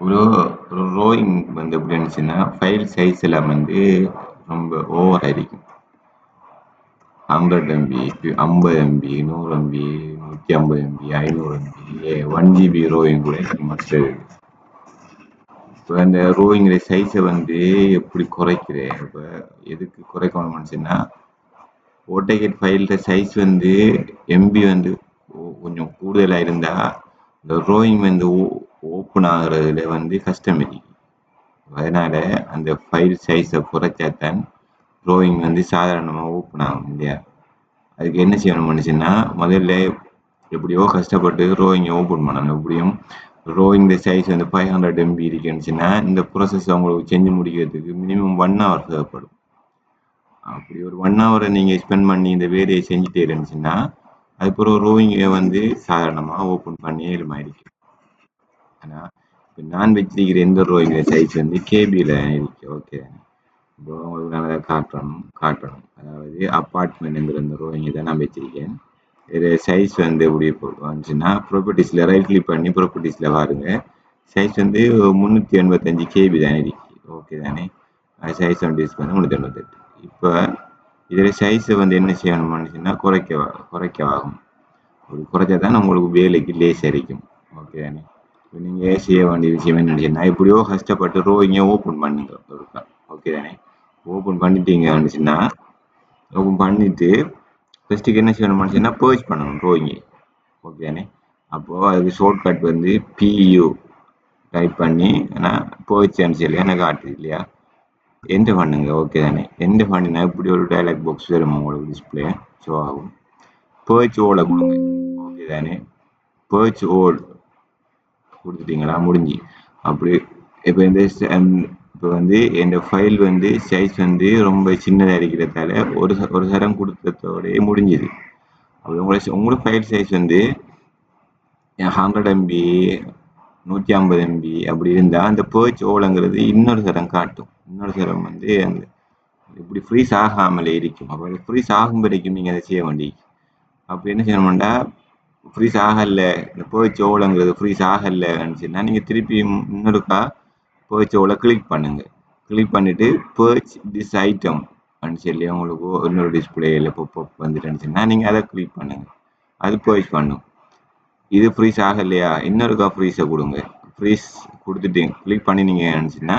ஒரு ஒரு ரோயிங் வந்து எப்படி இருந்துச்சுன்னா ஃபைல் சைஸ் எல்லாம் வந்து ரொம்ப ஓவர் ஆயிருக்கும் ஹண்ட்ரட் எம்பி ஐம்பது எம்பி நூறு எம்பி நூற்றி ஐம்பது எம்பி ஐநூறு எம்பி ஒன் ஜிபி ரோயிங் கூட மஸ்ட் இப்போ அந்த ரோயிங்கிற சைஸை வந்து எப்படி குறைக்கிறேன் இப்போ எதுக்கு குறைக்கணும்னு சொன்னால் ஓட்டோகேட் ஃபைலோட சைஸ் வந்து எம்பி வந்து கொஞ்சம் கூடுதலாக இருந்தால் இந்த ரோயிங் வந்து ஓப்பன் ஆகுறதுல வந்து கஷ்டம் இருக்கு அதனால அந்த ஃபைல் சைஸை குறைச்சாதான் ரோயிங் வந்து சாதாரணமாக ஓப்பன் ஆகும் இல்லையா அதுக்கு என்ன செய்யணும் மனுஷன்னா முதல்ல எப்படியோ கஷ்டப்பட்டு ரோயிங்கை ஓப்பன் பண்ணணும். எப்படியும் ரோயிங் சைஸ் வந்து ஃபைவ் ஹண்ட்ரட் எம்பி இருக்குன்னுச்சுன்னா இந்த ப்ராசஸ் உங்களுக்கு செஞ்சு முடிக்கிறதுக்கு மினிமம் ஒன் ஹவர் தேவைப்படும். அப்படி ஒரு ஒன் ஹவரை நீங்கள் ஸ்பெண்ட் பண்ணி இந்த வேலையை செஞ்சுட்டே இருந்துச்சுன்னா அதுக்கப்புறம் ரோயிங்கை வந்து சாதாரணமாக ஓப்பன் பண்ணி இருக்கு ஆனால் இப்போ நான் வச்சிருக்கிற எந்த ரோயிங் சைஸ் வந்து கேபியில் இருக்கு ஓகே இப்போ உங்களுக்கு நான் அதை காட்டணும் காட்டணும். அதாவது அப்பார்ட்மெண்ட்டுங்கிற இந்த ரோயிங்கை தான் நான் வச்சிருக்கேன். இது சைஸ் வந்து எப்படி வந்துச்சுன்னா ப்ராப்பர்ட்டிஸில் ரைட் கிளிக் பண்ணி ப்ராப்பர்ட்டிஸில் பாருங்க சைஸ் வந்து முந்நூற்றி எண்பத்தஞ்சு கேபி தானே இருக்கு. ஓகே தானே? சைஸ் வந்து யூஸ் பண்ண முந்நூற்றி எண்பத்தெட்டு இப்போ இதில் சைஸை வந்து என்ன செய்யணும்னுச்சுன்னா குறைக்க குறைக்க ஆகும். அப்படி குறைச்சா தான் உங்களுக்கு வேலைக்கு லேஸ் அடிக்கும். ஓகே தானே? நீங்கள் செய்ய வேண்டிய விஷயம் என்னன்னு எப்படியோ கஷ்டப்பட்டு ரோயிங்கை ஓப்பன் பண்ணிங்க இருக்கா ஓகே தானே? ஓப்பன் பண்ணிட்டீங்க நினச்சின்னா ஓப்பன் பண்ணிட்டு ஃபஸ்ட்டுக்கு என்ன செய்யணும்னு சொன்னால் பர்ச் பண்ணணும் ரோயிங்கை ஓகே தானே? அப்போது அதுக்கு ஷார்ட்கட் வந்து பியூ டைப் பண்ணி ஆனால் பர்ச்னு இல்லையா எனக்கு காட்டுது இல்லையா? எந்த பண்ணுங்க ஓகே தானே? எந்த பண்ணினா இப்படி ஒரு டைலாக் பாக்ஸ் வரும் உங்களுக்கு டிஸ்பிளே ஷோ ஆகும். பர்ச் ஓலை கொடுங்க. ஓகே தானே? பர்ச் ஓல் கொடுத்துட்டீங்களா? முடிஞ்சு. அப்படி இப்போ இந்த இப்போ வந்து இந்த ஃபைல் வந்து சைஸ் வந்து ரொம்ப சின்னதாக இருக்கிறதால ஒரு ஒரு சரம் கொடுத்ததோடய முடிஞ்சுது. அப்படி உங்களோட உங்களோட ஃபைல் சைஸ் வந்து ஹண்ட்ரட் எம்பி நூற்றி ஐம்பது எம்பி அப்படி இருந்தால் அந்த பேர்ச் ஓலங்கிறது இன்னொரு சரம் காட்டும். இன்னொரு சரம் வந்து அந்த இப்படி ஃப்ரீஸ் ஆகாமலே இருக்கும். அப்போ ஃப்ரீஸ் ஆகும் வரைக்கும் நீங்கள் அதை செய்ய வேண்டிய அப்படி என்ன செய்யணும்னா ஃப்ரீஸ் ஆகலை இந்த பேர்ச் ஓலங்கிறது ஃப்ரீஸ் ஆகலைன்னு சொன்னால் நீங்கள் திருப்பி இன்னொருக்கா பேர்ச் ஓலை கிளிக் பண்ணுங்கள் கிளிக் பண்ணிவிட்டு பேர்ச் திஸ் ஐட்டம் அப்படின்னு சொல்லி உங்களுக்கு இன்னொரு டிஸ்பிளேயில் பொப் வந்துட்டுன்னு சொன்னால் நீங்கள் அதை கிளிக் பண்ணுங்கள் அது பேர்ச் பண்ணும். இது ஃப்ரீஸ் ஆகலையா இன்னொருக்கா ஃப்ரீஸை கொடுங்க. ஃப்ரீஸ் கொடுத்துட்டு கிளிக் பண்ணினீங்கன்னு நினச்சின்னா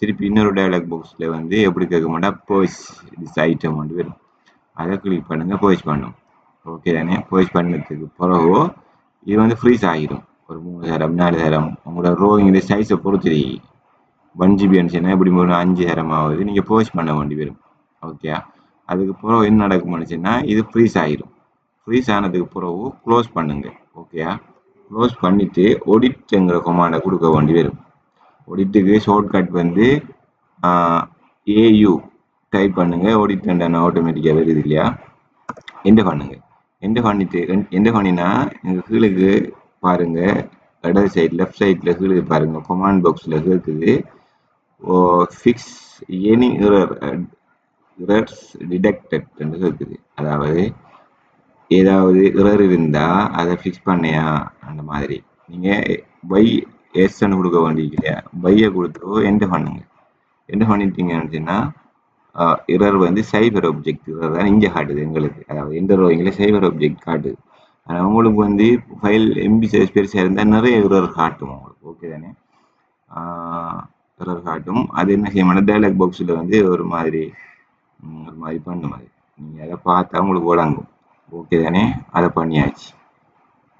திருப்பி இன்னொரு டயலாக் பாக்ஸில் வந்து எப்படி கேட்க மாட்டா பர்ச் திஸ் ஐட்டம் வந்து வரும். அதை கிளிக் பண்ணுங்கள் பர்ச் பண்ணும். ஓகே தானே பர்ச் பண்ணதுக்கு பிறகு இது வந்து ஃப்ரீஸ் ஆகிடும். ஒரு மூணு தரம் நாலு தரம் உங்களோட ரோவிங்கிற சைஸை பொறுத்து ஒன் ஜிபி அனுச்சுன்னா எப்படி ஒரு அஞ்சு சேரம் ஆகுது. நீங்கள் போஸ்ட் பண்ண வேண்டி வரும். ஓகே அதுக்கு பிறகு என்ன நடக்கும் சொன்னால் இது ஃப்ரீஸ் ஆகிடும். ஃப்ரீஸ் ஆனதுக்கு பிறகு க்ளோஸ் பண்ணுங்க. ஓகேயா க்ளோஸ் பண்ணிவிட்டு ஒடிட்டுங்கிற கொமாண்டை கொடுக்க வேண்டி வரும். ஒடிட்டுக்கு ஷார்ட்கட் வந்து ஏயு டைப் பண்ணுங்கள் ஒடிட் ஆட்டோமேட்டிக்காக வருது இல்லையா? என்ன பண்ணுங்கள் எந்த பண்ணிட்டு எந்த பண்ணினா எங்க கீழுக்கு பாருங்க. இடது சைடு லெஃப்ட் சைடில் கீழே பாருங்க. கொமாண்ட் பாக்ஸில் இருக்குது fix any error errors detected என்று இருக்குது அதாவது ஏதாவது இரர் இருந்தால் அதை ஃபிக்ஸ் பண்ணியா அந்த மாதிரி. நீங்கள் பை எஸ்ன்னு கொடுக்க வேண்டியது இல்லையா? பையை கொடுத்து எந்த பண்ணுங்க என்ன பண்ணிட்டீங்கன்னு சொன்னா இரர் வந்து சைபர் ஆப்ஜெக்ட் இரர் தான் இங்கே காட்டுது எங்களுக்கு. அதாவது எந்த ரோயிங்கில் சைபர் ஆப்ஜெக்ட் காட்டுது. ஆனால் உங்களுக்கு வந்து ஃபைல் எம்பி சைஸ் பெருசாக இருந்தால் நிறைய இரர் காட்டும் உங்களுக்கு. ஓகே தானே? இரர் காட்டும். அது என்ன செய்ய மாட்டோம்? டைலாக் பாக்ஸில் வந்து ஒரு மாதிரி ஒரு மாதிரி பண்ணும் அது நீங்கள் அதை பார்த்தா உங்களுக்கு விளங்கும் ஓகே தானே? அதை பண்ணியாச்சு.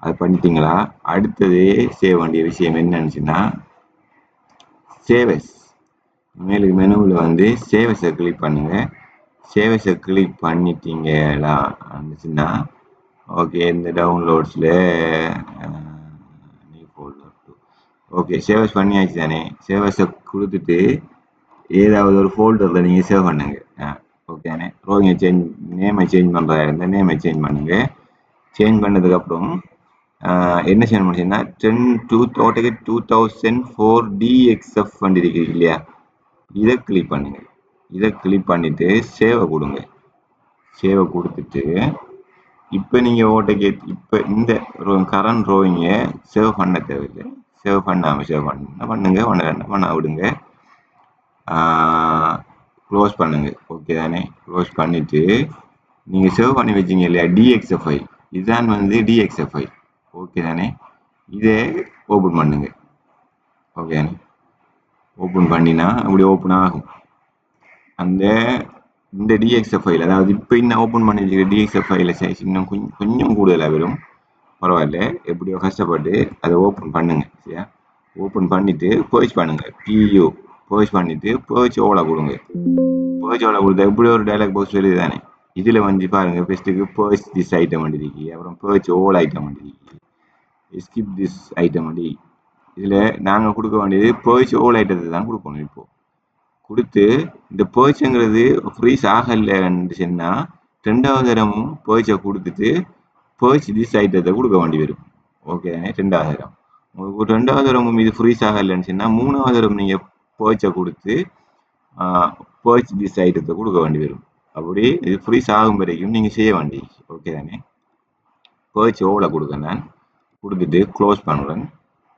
அது பண்ணிட்டீங்களா? அடுத்தது செய்ய வேண்டிய விஷயம் என்னன்னுச்சுன்னா சேவஸ் மேலுக்கு மெனுவில் வந்து சேவஸை கிளிக் பண்ணுங்கள் சேவஸை கிளிக் பண்ணிட்டீங்களா? இருந்துச்சுன்னா ஓகே இந்த டவுன்லோட்ஸில் நீ ஃபோல்டர் ஓகே சேவஸ் பண்ணியாச்சு தானே. சேவஸை கொடுத்துட்டு ஏதாவது ஒரு ஃபோல்டரில் நீங்கள் சேவ் பண்ணுங்கள் ஓகே தானே? ரோவிங்கை சேஞ்ச் நேமை சேஞ்ச் பண்ணுறதா இருந்தால் நேமை சேஞ்ச் பண்ணுங்கள் சேஞ்ச் பண்ணதுக்கப்புறம் என்ன சேஞ்ச் பண்ணிச்சுன்னா டென் டூ தோட்டக்கு டூ தௌசண்ட் ஃபோர் டிஎக்ஸ்எஃப் வண்டி இருக்கு இல்லையா? இதை கிளிக் பண்ணுங்க. இதை கிளிக் பண்ணிட்டு சேவை கொடுங்க. சேவை கொடுத்துட்டு இப்போ நீங்கள் ஓட்டோகேட் இப்போ இந்த கரண்ட் ரோவிங்கை சேவ் பண்ண தேவையில்லை. சேவ் பண்ணாமல் சேவ் பண்ண பண்ணுங்க? பண்ண பண்ண விடுங்க. க்ளோஸ் பண்ணுங்க. ஓகே தானே? க்ளோஸ் பண்ணிவிட்டு நீங்கள் சேவ் பண்ணி வச்சிங்க இல்லையா? டிஎக்ஸ ஃபைல் இதுதான் வந்து டிஎக்ஸ்எஃப் ஃபைல் ஓகே தானே? இதே ஓப்பன் பண்ணுங்க. ஓகே தானே? ஓப்பன் பண்ணினா அப்படி ஓப்பன் ஆகும். அந்த இந்த டிஎக்ஸ்எஃப் ஃபைல் அதாவது இப்போ இன்னும் ஓப்பன் பண்ணி வச்சுக்கிற டிஎக்ஸ்எஃப் ஃபைல சைஸ் இன்னும் கொஞ்சம் கொஞ்சம் கூடுதலாக வரும். பரவாயில்ல எப்படியோ கஷ்டப்பட்டு அதை ஓப்பன் பண்ணுங்க சரியா? ஓப்பன் பண்ணிட்டு பர்ச் பண்ணுங்க பியூ பர்ச் பண்ணிட்டு பர்ச் ஓலை கொடுங்க. பர்ச் ஓலை கொடுத்தா எப்படி ஒரு டைலாக் பாக்ஸ் வருது தானே இதில் வந்து பாருங்க ஃபஸ்ட்டுக்கு பர்ச் திஸ் ஐட்டம் வண்டிருக்கு அப்புறம் பர்ச் ஓல் ஐட்டம் வண்டிருக்கு ஸ்கிப் திஸ் ஐட்டம் வண்டி இதில் நாங்கள் கொடுக்க வேண்டியது பேர்ச் ஓல் ஐட்டத்தை தான் கொடுக்கணும் இப்போது கொடுத்து இந்த பேர்ச்சுங்கிறது ஃப்ரீஸ் ஆகலைன்னு சொன்னால் ரெண்டாவது தரமும் பேர்ச்சை கொடுத்துட்டு பேர்ச் திஸ் ஐட்டத்தை கொடுக்க வேண்டி வரும். ஓகே தானே? ரெண்டாவது தரம். உங்களுக்கு ரெண்டாவது தரமும் இது ஃப்ரீஸ் ஆகலைன்னு சொன்னால் மூணாவது தரம் நீங்கள் பேர்ச்சை கொடுத்து பேர்ச் திஸ் ஐட்டத்தை கொடுக்க வேண்டி வரும். அப்படி இது ஃப்ரீஸ் ஆகும் வரைக்கும் நீங்கள் செய்ய வேண்டி. ஓகே தானே? பேர்ச் ஓவலை கொடுக்க நான் கொடுத்துட்டு க்ளோஸ் பண்ணுறேன்.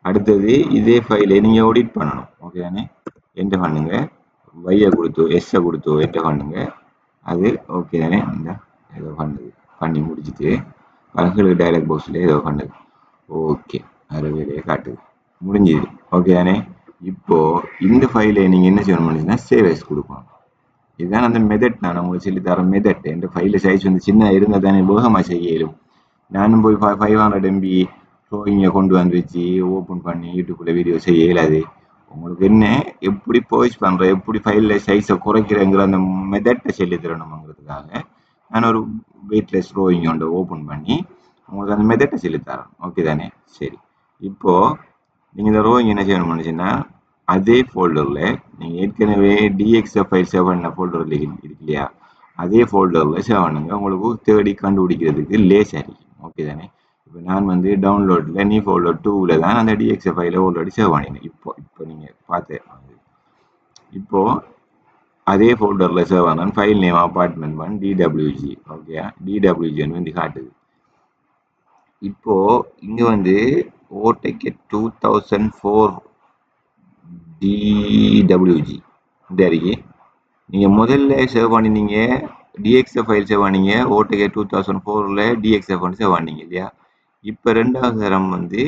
அடுத்தது இதே ஃபைலை நீங்கள் ஆடிட் பண்ணணும். ஓகே தானே? என்ன பண்ணுங்க. வையை கொடுத்தோ எஸ்ஸை கொடுத்தோ என்ன பண்ணுங்க. அது ஓகே தானே? இந்த ஏதோ பண்ணுது. பண்ணி முடிச்சுட்டு பழங்களுக்கு டைலாக் பாக்ஸில் ஏதோ பண்ணுது. ஓகே அது வேலையை காட்டுது. முடிஞ்சுது. ஓகே தானே? இப்போ இந்த ஃபைலை நீங்கள் என்ன செய்யணும் பண்ணிச்சுன்னா சேவஸ் கொடுக்கணும். இதுதான் அந்த மெதட் நான் உங்களுக்கு சொல்லி தர மெதட் என் ஃபைல சைஸ் வந்து சின்ன இருந்தால் தானே வேகமாக செய்யலும் நானும் போய் ஃபைவ் ஹண்ட்ரட் எம்பி ட்ராயிங்கை கொண்டு வந்து வச்சு ஓப்பன் பண்ணி யூடியூப்பில் வீடியோ செய்ய இயலாது உங்களுக்கு என்ன எப்படி போய்ஸ் பண்ணுற எப்படி ஃபைலில் சைஸை குறைக்கிறேங்கிற அந்த மெதட்டை சொல்லி தரணுங்கிறதுக்காக நான் ஒரு வெயிட்லெஸ் ரோயிங் ஒன்று ஓப்பன் பண்ணி உங்களுக்கு அந்த மெதட்டை சொல்லி தரேன். ஓகே தானே? சரி. இப்போது நீங்கள் இந்த ரோயிங் என்ன செய்யணும் நினச்சின்னா அதே ஃபோல்டரில் நீங்கள் ஏற்கனவே டிஎக்ஸ்எஃப் ஃபைல் சேவ் பண்ண ஃபோல்டரில் இருக்கு இல்லையா? அதே ஃபோல்டரில் சேவ் பண்ணுங்க. உங்களுக்கு தேடி கண்டுபிடிக்கிறதுக்கு லேஸ் ஆகிருக்கும் ஓகே தானே? இப்போ நான் வந்து டவுன்லோடில் நீ ஃபோல்டர் டூவில் தான் அந்த டிஎக்ஸ்எஃப் ஃபைலை ஆல்ரெடி சேவ் பண்ணினேன். இப்போ இப்போ நீங்கள் பார்த்து இப்போது அதே ஃபோல்டரில் சேவ் ஆனால் file name apartment one DWG okay டிடபிள்யூஜின்னு வந்து காட்டுது. இப்போது இங்கே வந்து ஓடெக்கே டூ தௌசண்ட் ஃபோர் டிடபிள்யூஜி இந்த அறிக்கை. நீங்கள் முதல்ல சேவ் பண்ணினீங்க டிஎக்ஸ்எஃப் ஃபைல் சேவ் பண்ணீங்க ஓடெக்கே டூ தௌசண்ட் ஃபோரில் டிஎக்ஸ்எஃப் வந்து சேவ் பண்ணீங்க இல்லையா? இப்போ ரெண்டாவது தரம் வந்து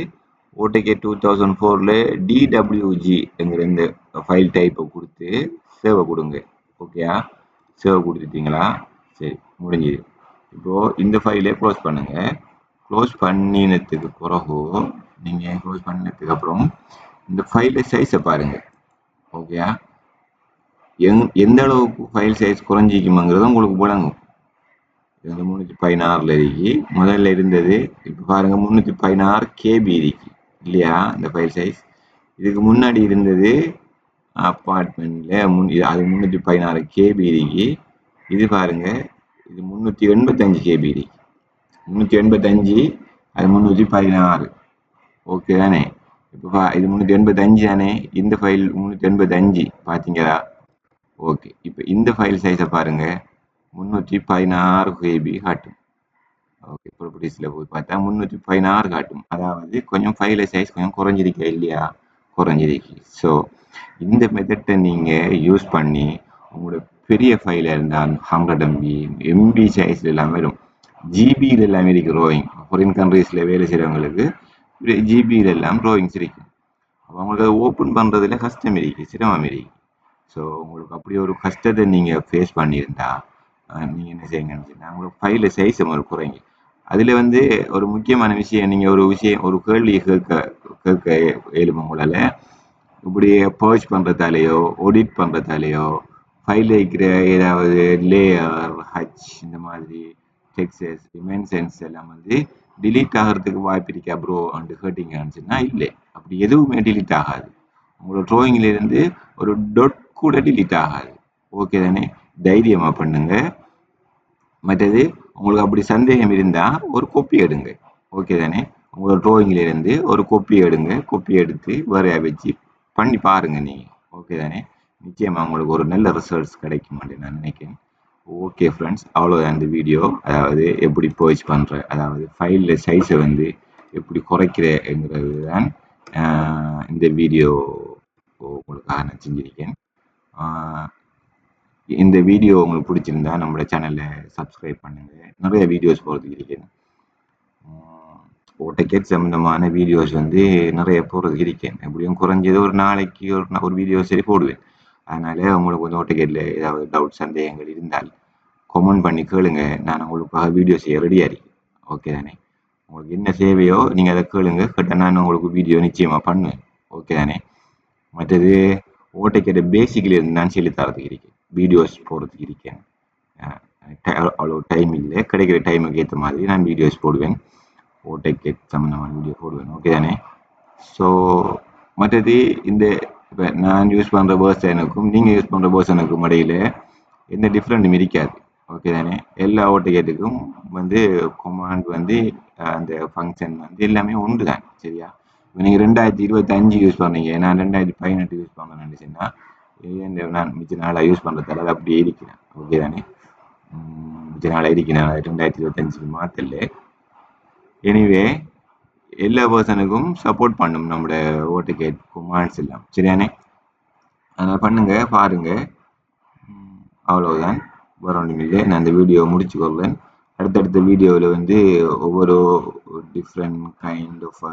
ஓடெக்கே டூ தௌசண்ட் ஃபோரில் டிடபிள்யூஜிங்கிற இந்த ஃபைல் டைப்பை கொடுத்து சேவை கொடுங்க. ஓகேயா சேவை கொடுத்துட்டீங்களா? சரி முடிஞ்சுது. இப்போது இந்த ஃபைலே க்ளோஸ் பண்ணுங்கள் க்ளோஸ் பண்ணினதுக்கு பிறகு நீங்கள் க்ளோஸ் பண்ணினதுக்கு அப்புறம் இந்த ஃபைலை சைஸை பாருங்கள் ஓகேயா எங் எந்த அளவுக்கு ஃபைல் சைஸ் குறைஞ்சிக்குமாங்கிறது உங்களுக்கு விளங்கும். இது முந்நூற்றி பதினாறில் இருக்கு. முதல்ல இருந்தது இப்போ பாருங்கள் முந்நூற்றி பதினாறு கேபி இருக்கு. இல்லையா? இந்த ஃபைல் சைஸ் இதுக்கு முன்னாடி இருந்தது அப்பார்ட்மெண்ட்டில் முன் இது அது முந்நூற்றி பதினாறு கேபி இருக்கு. இது பாருங்கள் இது முந்நூற்றி எண்பத்தஞ்சு கேபி இருக்கு. முந்நூற்றி எண்பத்தஞ்சு அது முந்நூற்றி பதினாறு. ஓகே தானே? இப்போ பா இது முந்நூற்றி எண்பத்தஞ்சு தானே? இந்த ஃபைல் முந்நூற்றி எண்பத்தஞ்சு பார்த்தீங்களா ஓகே இப்போ இந்த ஃபைல் சைஸை பாருங்கள் முன்னூற்றி பதினாறு ஹேபி காட்டும். ஓகே ப்ராப்பர்ட்டிஸில் போய் பார்த்தா முந்நூற்றி பதினாறு காட்டும். அதாவது கொஞ்சம் ஃபைல சைஸ் கொஞ்சம் குறைஞ்சிருக்கா இல்லையா? குறைஞ்சிருக்கு. ஸோ இந்த மெத்தட்டை நீங்கள் யூஸ் பண்ணி உங்களோட பெரிய ஃபைலாக இருந்தால் ஹண்ட்ரட் எம்பி எம்பி சைஸில் எல்லாம் வரும். ஜிபியில் எல்லாம் இருக்குது ரோயிங் ஃபாரின் கண்ட்ரீஸில் வேலை செய்கிறவங்களுக்கு ஜிபியில் எல்லாம் ரோயிங்ஸ் இருக்கும் அப்போ அவங்களுக்கு ஓப்பன் பண்ணுறதுல கஷ்டம் இருக்குது சிரமம் இருக்குது ஸோ உங்களுக்கு அப்படி ஒரு கஷ்டத்தை நீங்கள் ஃபேஸ் பண்ணியிருந்தால் நீங்கள் என்ன செய்யுங்கன்னு சொன்னால் உங்களுக்கு ஃபைலில் சைஸை முதல்ல குறைங்க. அதில் வந்து ஒரு முக்கியமான விஷயம் நீங்கள் ஒரு விஷயம் ஒரு கேள்வியை கேட்க கேட்க இயலும் உங்களால் இப்படி பர்ச் பண்ணுறதாலேயோ ஒடிட் பண்ணுறதாலேயோ ஃபைல் வைக்கிற ஏதாவது லேயர் ஹச் இந்த மாதிரி டெக்ஸஸ் டிமென்ஷன்ஸ் எல்லாம் வந்து டிலீட் ஆகிறதுக்கு வாய்ப்பு இருக்கா ப்ரோ அண்டு கேட்டிங்கன்னு சொன்னால் இல்லை. அப்படி எதுவுமே டிலீட் ஆகாது. உங்களோட ட்ராயிங்லேருந்து ஒரு டொட் கூட டிலீட் ஆகாது. ஓகே தானே? தைரியமாக பண்ணுங்க. மற்றது உங்களுக்கு அப்படி சந்தேகம் இருந்தால் ஒரு கொப்பி எடுங்க. ஓகே தானே? உங்களோட ட்ராயிங்கில் ஒரு கொப்பி எடுங்க. கொப்பி எடுத்து வேறையா வச்சு பண்ணி பாருங்கள் நீங்கள் ஓகே தானே? நிச்சயமாக உங்களுக்கு ஒரு நல்ல ரிசல்ட்ஸ் கிடைக்கும் நான் நினைக்கிறேன். ஓகே ஃப்ரெண்ட்ஸ் அவ்வளோதான் இந்த வீடியோ அதாவது எப்படி போய்ச் பண்ணுற அதாவது ஃபைலில் சைஸை வந்து எப்படி குறைக்கிறேங்கிறது தான் இந்த வீடியோ உங்களுக்காக நான் செஞ்சிருக்கேன். இந்த வீடியோ உங்களுக்கு பிடிச்சிருந்தா நம்மளோட சேனலை சப்ஸ்கிரைப் பண்ணுங்க. நிறைய வீடியோஸ் போகிறதுக்கு இருக்கேன் ஓட்டோகேட் சம்மந்தமான வீடியோஸ் வந்து நிறைய போகிறதுக்கு இருக்கேன் எப்படியும் குறைஞ்சது ஒரு நாளைக்கு ஒரு ஒரு வீடியோ சரி போடுவேன். அதனால உங்களுக்கு வந்து ஓட்டக்கேட்டில் ஏதாவது டவுட் சந்தேகங்கள் இருந்தால் கமெண்ட் பண்ணி கேளுங்க. நான் உங்களுக்காக வீடியோ செய்ய ரெடியாக இருக்கேன். ஓகே தானே? உங்களுக்கு என்ன சேவையோ நீங்கள் அதை கேளுங்க. கேட்டால் நான் உங்களுக்கு வீடியோ நிச்சயமாக பண்ணுவேன். ஓகே தானே? மற்றது ஓட்டைக்கிட்ட பேசிக்கில் இருந்து நான் சொல்லி தரதுக்கு இருக்கேன் வீடியோஸ் போடுறதுக்கு இருக்கேன். அவ்வளோ டைம் இல்லை. கிடைக்கிற டைமுக்கு ஏற்ற மாதிரி நான் வீடியோஸ் போடுவேன். ஓட்டைக்கு சம்மந்தமான வீடியோ போடுவேன். ஓகே தானே? ஸோ மற்றது இந்த இப்போ நான் யூஸ் பண்ணுற வேர்ஷனுக்கும் நீங்கள் யூஸ் பண்ணுற வேர்ஷனுக்கும் இடையில எந்த டிஃப்ரெண்ட்டும் இருக்காது. ஓகே தானே? எல்லா ஓட்டகேட்டுக்கும் வந்து கொமாண்ட் வந்து அந்த ஃபங்க்ஷன் வந்து எல்லாமே ஒன்று தான். சரியா? இப்போ நீங்கள் ரெண்டாயிரத்தி இருபத்தஞ்சு யூஸ் பண்ணீங்க. நான் ரெண்டாயிரத்தி பதினெட்டு யூஸ் பண்ணேன்னு நினச்சேன்னா இந்த நான் மிச்ச நாளாக யூஸ் பண்ணுறதால அப்படியே இருக்கிறேன். ஓகே தானே? மிச்ச நாளாக இருக்கிறேன். ரெண்டாயிரத்தி இருபத்தஞ்சுக்கு மாற்றல எனிவே எல்லா பர்சனுக்கும் சப்போர்ட் பண்ணும் நம்மளோட ஓட்டுகேட் குமான்ஸ் எல்லாம். சரியானே அதனால் பண்ணுங்க பாருங்க. உம், அவ்வளவுதான். வேற ஒன்றும் இல்லை. நான் இந்த வீடியோ முடிச்சு கொள்வேன் அடுத்தடுத்த வீடியோவில் வந்து ஒவ்வொரு different kind of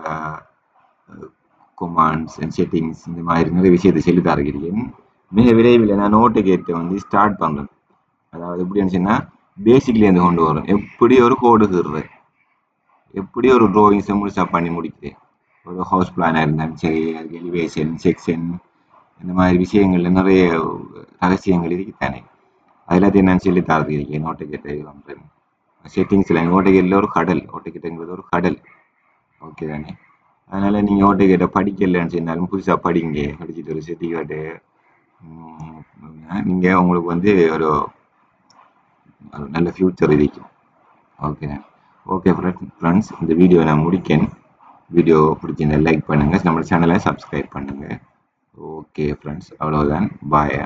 commands and settings இந்த மாதிரி நிறைய விஷயத்தை சொல்லி தருகிறேன் மிக விரைவில் நான் கேட்டு வந்து ஸ்டார்ட் பண்ணுறேன் அதாவது எப்படின்னு சொன்னால் பேசிக்லேருந்து கொண்டு வரும். எப்படி ஒரு கோடு கீறுறது எப்படி ஒரு ட்ராயிங்ஸை முழுசாக பண்ணி முடிக்குது ஒரு ஹவுஸ் பிளானாக இருந்தாலும் சரி அதுக்கு எலிவேஷன் செக்ஷன் இந்த மாதிரி விஷயங்கள்ல நிறைய ரகசியங்கள் இருக்குத்தானே அது எல்லாத்தையும் நான் சொல்லி தரது இருக்கேன் ஓட்டக்கெட்டை பண்ணுறேன் செட்டிங்ஸில் ஓட்டக்கெட்டில் ஒரு கடல் ஓட்டக்கெட்டுங்கிறது ஒரு கடல். ஓகே தானே? அதனால் நீங்கள் ஓட்டக்கெட்டை படிக்கலன்னு சொன்னாலும் புதுசாக படிங்க. படிச்சுட்டு ஒரு செட்டிக்காட்டு நீங்கள் உங்களுக்கு வந்து ஒரு நல்ல ஃப்யூச்சர் இருக்கும். ஓகே ஓகே ஃப்ரெண்ட்ஸ் இந்த வீடியோ நான் முடிக்கேன். வீடியோ பிடிச்சிருந்தா லைக் பண்ணுங்கள் நம்ம சேனலை சப்ஸ்கிரைப் பண்ணுங்கள் ஓகே ஃப்ரெண்ட்ஸ் அவ்வளோதான் பாய்